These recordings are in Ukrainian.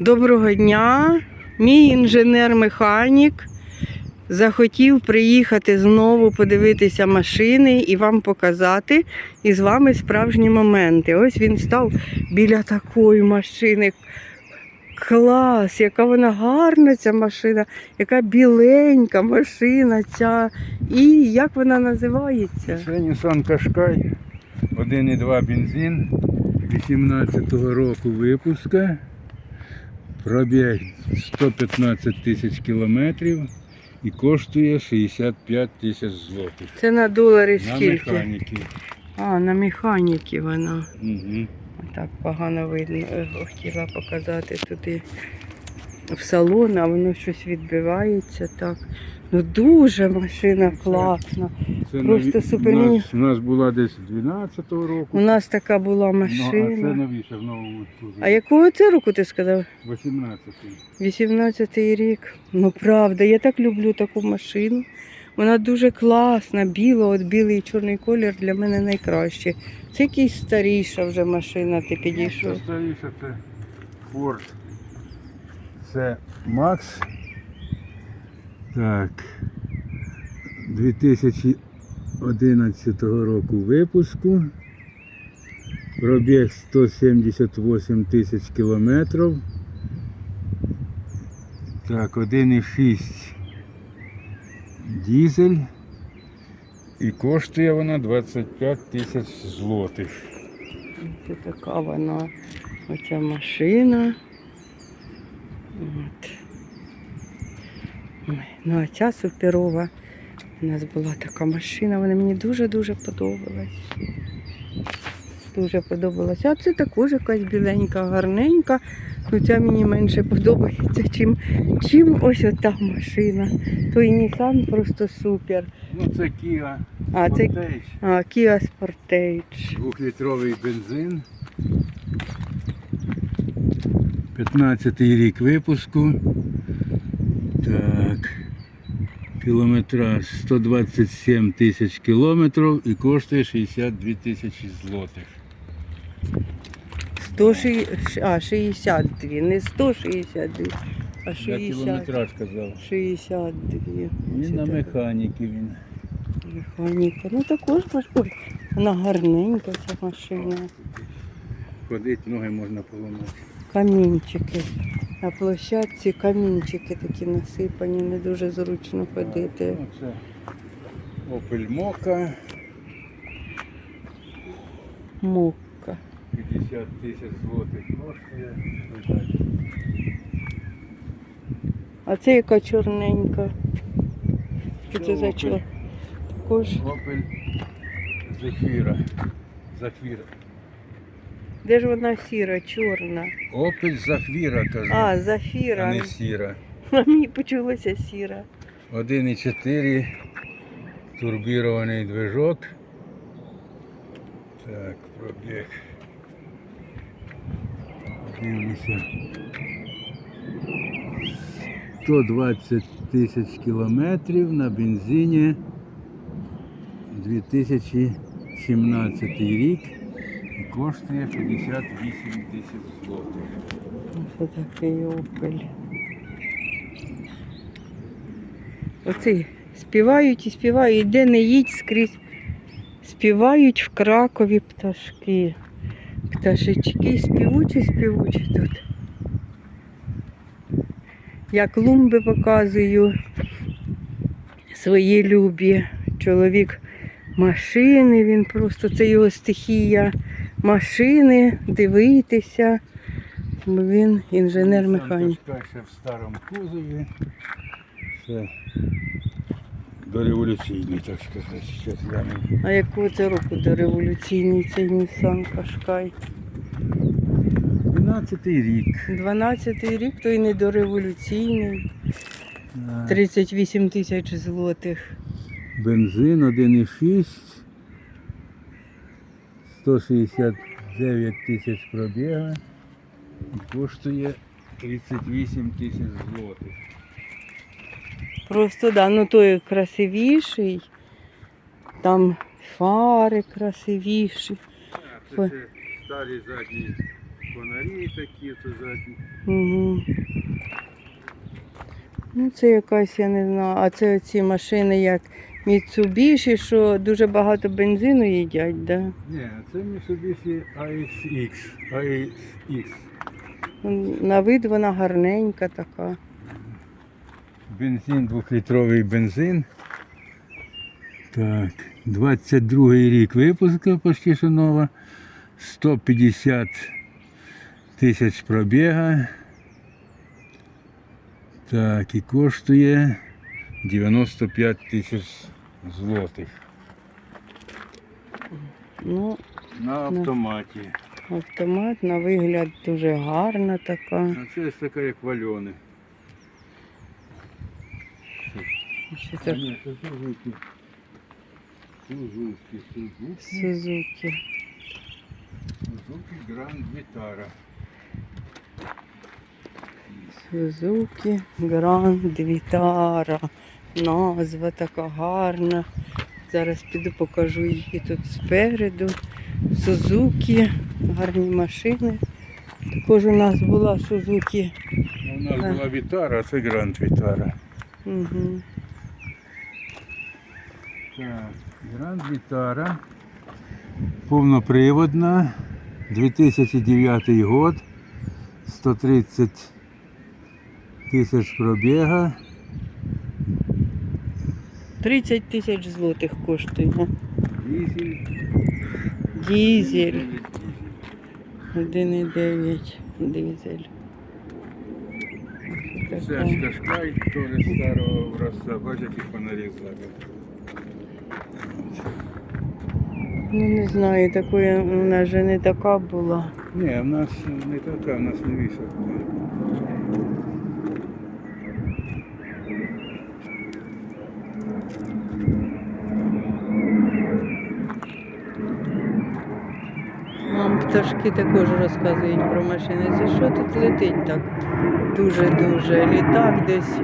Доброго дня! Мій інженер-механік захотів приїхати знову подивитися машини і вам показати і з вами справжні моменти. Ось він став біля такої машини. Клас, яка вона гарна ця машина, яка біленька машина ця. І як вона називається? Це Nissan Qashqai, 1,2 бензин 18-го року випуска. Пробіг 115 тисяч кілометрів і коштує 65 тисяч злотих. Це на долари На скільки? механіки. А, на механіки вона. Угу. Так погано видно. Е, Хотіла показати туди в салон, а воно щось відбивається так. Ну дуже машина класна. Це Просто супер. У нас, у нас була десь 12-го року. У нас така була Ну, а це машина. новіше в новому кузові. А якого це року ти сказав? 18-й. 18-й рік. Ну правда, я так люблю таку машину. Вона дуже класна, біла, от білий і чорний колір для мене найкраще. Це якась старіша вже машина, ти Це підійшов. це Ford. Це Max. Так. 2011 року випуску. Пробіг 178 тисяч кілометрів. Так, 1,6 дізель. І коштує вона 25 тисяч злотих. Це така вона, оця машина. От. Ой, Ну, а ця суперова. У нас була така машина, вона мені дуже-дуже подобалась. Дуже подобалася. А це також якась біленька, гарненька. Ну, ця мені менше подобається, чим, чим ось ота машина. Той Nissan просто супер. Ну, це Kia А, це Sportage. а, Kia Sportage. Двохлітровий бензин. 15-й рік випуску. Так. Кілометраж 127 тисяч кілометрів і коштує 62 тисячі злотих. 160, а, 62, не 162, а Я кілометраж казав. 62. Він на механіки він. Механіка. Ну також Ой, вона гарненька ця машина. Ходить, ноги можна поламати. Камінчики. На площадці камінчики такі насипані, не дуже зручно ходити. Ну, це Opel Mokka, Мокка. 50 тисяч злотих коштує. А це яка чорненька. Що це за чор? Також. Opel Zafira. Zafira. Де ж вона сіра, чорна? Opel Zafira, кажу, А, а зафіра. не сіра. А мені почулося сіра. 1,4 турбірований движок. Так, пробіг. Дивлюся. 120 тисяч кілометрів на бензині 2017 рік коштує 58 тисяч злотих. Це такий опель. Оці співають і співають, де не їдь скрізь. Співають в Кракові пташки. Пташечки співучі, співучі тут. Я клумби показую свої любі. Чоловік машини, він просто це його стихія. Машини, дивитися. Бо він інженер-механік. Ще в старому кузові. Це дореволюційний, так сказати. Зараз. А якого це року до революційний цей Nissan Qashqai? 12 рік. 12-й рік, то й не дореволюційний. 38 тисяч злотих. Бензин 1,6. 169 тисяч пробіга. І коштує 38 тисяч злотих. Просто да, ну той красивіший. Там фари красивіші. Це, це старі задні фонарі такі, то задні. Угу. Ну, це якась, я не знаю. А це ці машини як Mitsubishi, що дуже багато бензину їдять, да? Ні, це Mitsubishi ASX. ASX. На вид вона гарненька така. Бензин, двохлітровий бензин. Так, 22 рік випуску почти що нова. 150 тисяч пробіга. Так, і коштує 95 тисяч злотих. Ну, На автоматі. автомат на вигляд дуже гарна така. А це ось така як вальони. Що це ні, це Сузуки. Сузуки, Сузуки. Сузуки. Сузуки Гранд Вітара. Сузуки Гранд Вітара. Назва така гарна. Зараз піду покажу її тут спереду. Сузуки, гарні машини. Також у нас була Сузуки. Ну, У нас Ага. була Вітара, а це Гранд Вітара. Угу. Так, Гранд Вітара. Повноприводна. 2009 год. 130 тисяч пробіга. 30 тисяч злотих коштує. Дізель. Дізель. 1,9 дизель. Це ж Кашкай, теж старого образця. Бачите, які фонарі. Ну не знаю, такої у нас же не така була. Ні, в нас не така, в нас новіша була. Нам пташки також розказують про машини. Це що тут летить так? Дуже-дуже. Літак десь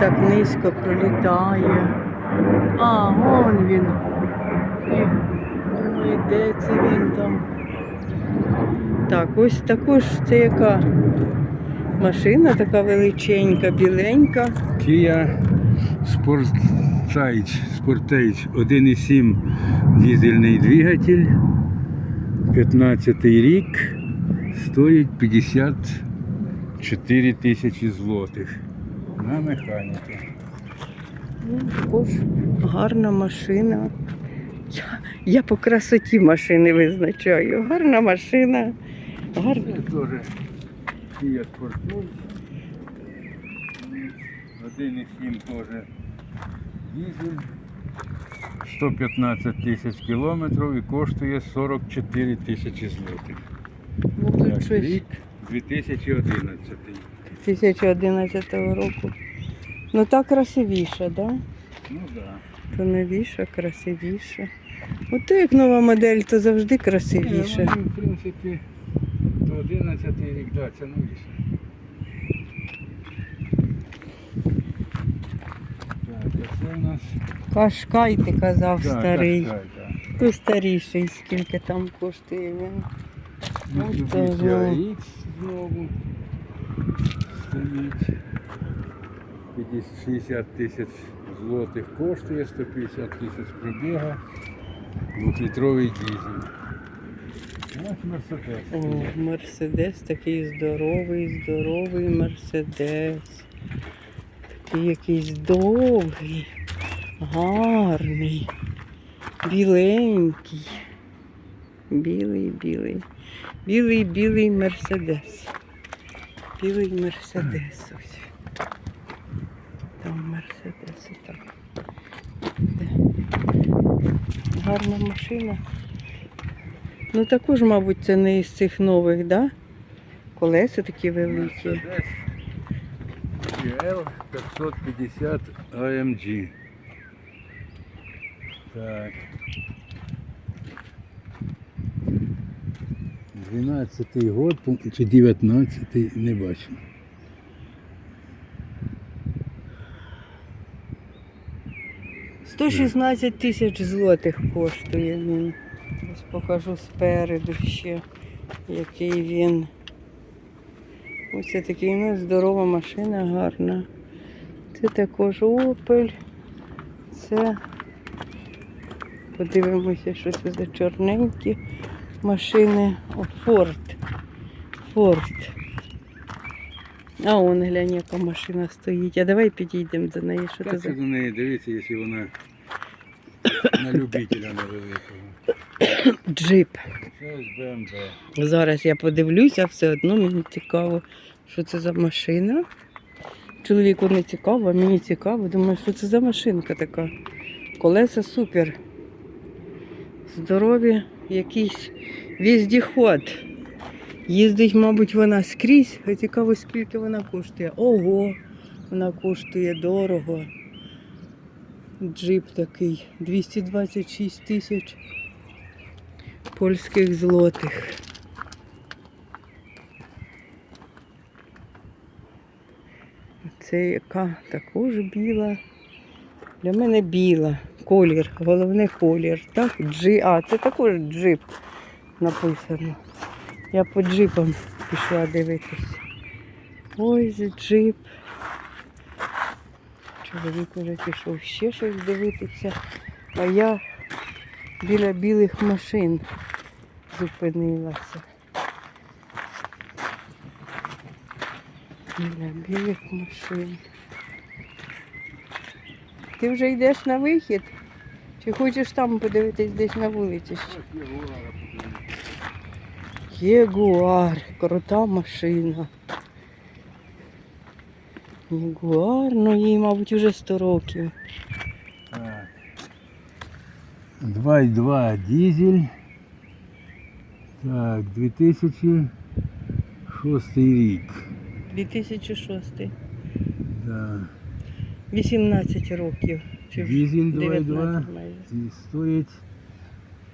так низько пролітає. А, вон він. І, де це він там? Так, ось також це яка машина така величенька, біленька. Kia Sportage, Sportage 1,7 дизельний двигатель. 15 рік. Стоїть 54 тисячі злотих. На механіку. Ну, також гарна машина. Я, я по красоті машини визначаю. Гарна машина. Гарна. Це теж Kia Sportage. 1,7 теж дизель. 115 тисяч кілометрів і коштує 44 тисячі злотих. Ну, Так, щось рік 2011. 2011 року. Ну та красивіша, да? Ну так. Да. То новіша, красивіша. Ото як нова модель, то завжди красивіша. Ні, ну, в принципі, до 11 рік, да, це новіше. Так, а це у нас Кашкай, ти казав, Да, старий. Кашкай, да. Той старіший, скільки там коштує він. Mitsubishi знову стоїть. 60 тисяч злотих коштує, 150 тисяч пробіга, двохлітровий. Ось Мерседес. О, Мерседес такий здоровий, здоровий Мерседес. Такий якийсь довгий, гарний, біленький. Білий, білий. Білий, білий Мерседес. Білий Мерседес ось. Там Мерседес і. Де? Гарна машина. Ну також, мабуть, це не із цих нових, да? Колеса такі великі. GL 550 AMG. Так. 12 год чи 19 не бачу. Сто 116 тисяч злотих коштує він. Ось покажу спереду ще. який він. Ось це такий ну, здорова машина, гарна. Це також Opel. Це подивимося, що це за чорненькі машини. О, Форд. Форд. А он глянь, яка машина стоїть. А давай підійдемо до неї. Що це Так за до неї дивіться, якщо вона на любителя невеликого. Джип. Зараз я подивлюся, все одно мені цікаво, що це за машина. Чоловіку не цікаво, а мені цікаво. Думаю, що це за машинка така. Колеса супер. Здорові, якийсь віздіход. Їздить, мабуть, вона скрізь. А Цікаво, скільки вона коштує. Ого, вона коштує дорого. Джип такий 226 тисяч польських злотих. Це яка також біла. Для мене біла. Колір, головне колір. Так, джи... А, це також джип написано. Я по джипам пішла дивитися. Ось джип. Чоловік уже пішов ще щось дивитися. А я біля білих машин зупинилася. Біля білих машин. Ти вже йдеш на вихід? Чи хочеш там подивитись десь на вулиці? ще? Єгуар, крута машина. Єгуар, ну їй, мабуть, уже 100 років. Так. 2,2 дизель. Так, 2006 рік. 2006. Да. 18 років. Чи Дизель 19 2,2 і стоїть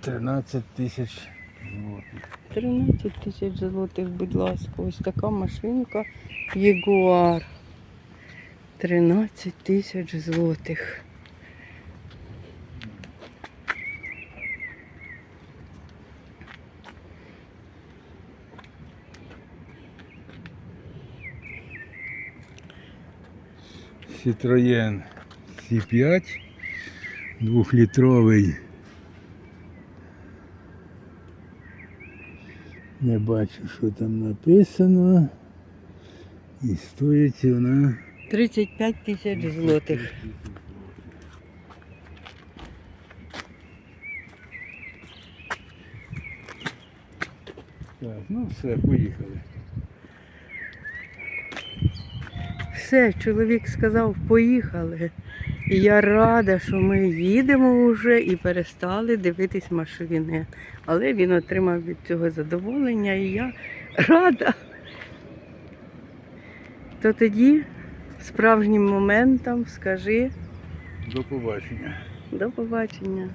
13 тисяч злотих. 13 тисяч злотих, будь ласка. Ось така машинка Ягуар. 13 тисяч злотих. Citroën C5 двохлітровий. Не бачу, що там написано. І стоїть вона 35 тисяч злотих. Так, ну все, поїхали. Все, чоловік сказав, поїхали. І я рада, що ми їдемо вже і перестали дивитись машини. Але він отримав від цього задоволення і я рада. То тоді справжнім моментом скажи До побачення. до побачення.